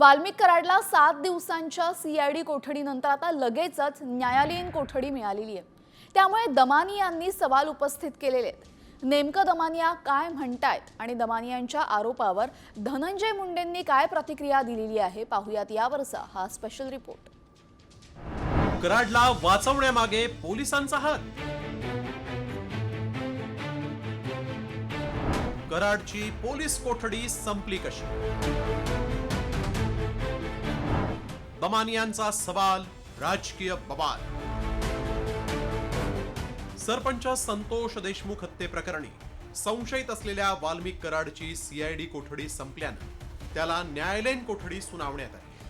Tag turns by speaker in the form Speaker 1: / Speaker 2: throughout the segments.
Speaker 1: वाल्मिक कराडला सात दिवसांच्या सीआयडी कोठडीनंतर आता लगेचच न्यायालयीन कोठडी मिळालेली आहे. त्यामुळे दमानी यांनी सवाल उपस्थित केलेले आहेत. नेमकं दमानिया काय म्हणतायत आणि दमानियांच्या आरोपावर धनंजय मुंडेंनी काय प्रतिक्रिया दिलेली आहे पाहुयात यावरचा हा स्पेशल रिपोर्ट.
Speaker 2: कराडला वाचवण्यामागे पोलिसांचा हात. कराडची पोलीस कोठडी संपली कशी? दमानियांचा सवाल राजकीय बवाल. सरपंच संतोष देशमुख हत्येप्रकरणी संशयित असलेल्या वाल्मिक कराडची सीआयडी कोठडी संपल्यानं त्याला न्यायालयीन कोठडी सुनावण्यात आली.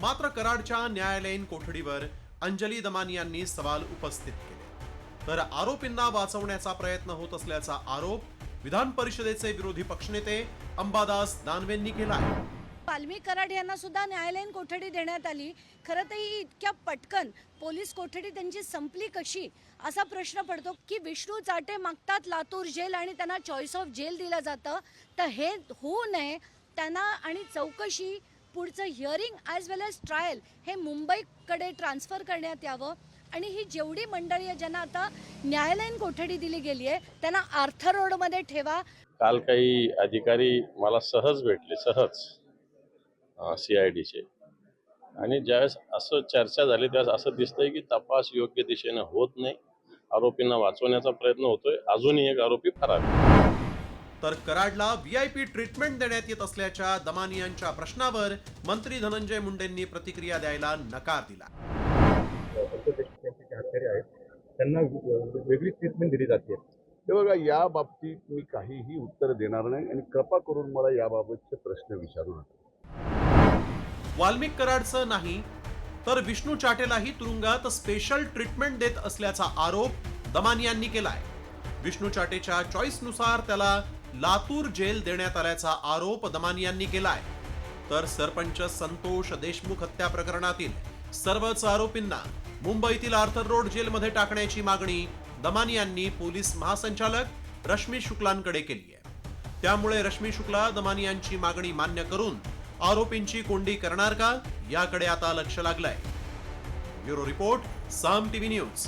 Speaker 2: मात्र कराडच्या न्यायालयीन कोठडीवर अंजली दमानी यांनी सवाल उपस्थित केले. तर आरोपींना वाचवण्याचा प्रयत्न होत असल्याचा आरोप विधान परिषदेचे विरोधी पक्षनेते अंबादास दानवेंनी केला आहे.
Speaker 3: पालवी कराड यांना सुद्धा न्यायालयीन कोठडी देण्यात आली. खरं तर ही इतक्या पटकन पोलीस कोठडी त्यांची संपली कशी? असा प्रश्न पडतो की विष्णू चाटे मागतात लातूर जेल आणि त्यांना चॉईस ऑफ जेल दिलं जातं. तर हे होऊ नये. त्यांना आणि चौकशी पुढचं hearing as well as trial हे मुंबईकडे ट्रान्सफर करण्यात यावं. आणि ही जेवढी मंडळी आहे ज्यांना आता न्यायालयीन कोठडी दिली गेली आहे त्यांना आर्थर रोडमध्ये ठेवा.
Speaker 4: काल काही अधिकारी मला सहज भेटले सहज. सी आय डीचे आणि ज्यावेळेस असं चर्चा झाली त्यावेळेस असं दिसतंय की तपास योग्य दिशेने होत नाही. आरोपींना वाचवण्याचा प्रयत्न होतोय. अजूनही एक आरोपी फरार.
Speaker 2: तर कराडला व्हीआयपी ट्रीटमेंट देण्यात येत असल्याच्या दमानी यांच्या प्रश्नावर मंत्री धनंजय मुंडेंनी प्रतिक्रिया द्यायला नकार दिला.
Speaker 5: आहेत त्यांना वेगळी ट्रीटमेंट दिली जाते.
Speaker 6: हे बघा या बाबतीत मी काहीही उत्तर देणार नाही आणि कृपा करून मला याबाबतचे प्रश्न विचारू नका.
Speaker 2: वाल्मिक कराडचं नाही तर विष्णू चाटेलाही तुरुंगात स्पेशल ट्रीटमेंट देत असल्याचा आरोप दमानी यांनी केलाय. विष्णू चाटेच्या चॉईसनुसार त्याला लातूर जेल देण्यात आल्याचा आरोप दमानी यांनी केलाय. तर सरपंच संतोष देशमुख हत्या प्रकरणातील सर्वच आरोपींना मुंबईतील आर्थर रोड जेलमध्ये टाकण्याची मागणी दमानी यांनी पोलीस महासंचालक रश्मी शुक्लांकडे केली आहे त्यामुळे रश्मी शुक्ला दमानी यांची मागणी मान्य करून आरोपींची कोंडी करणार का? याकडे आता लक्ष लागलंय. Bureau report Saam TV news.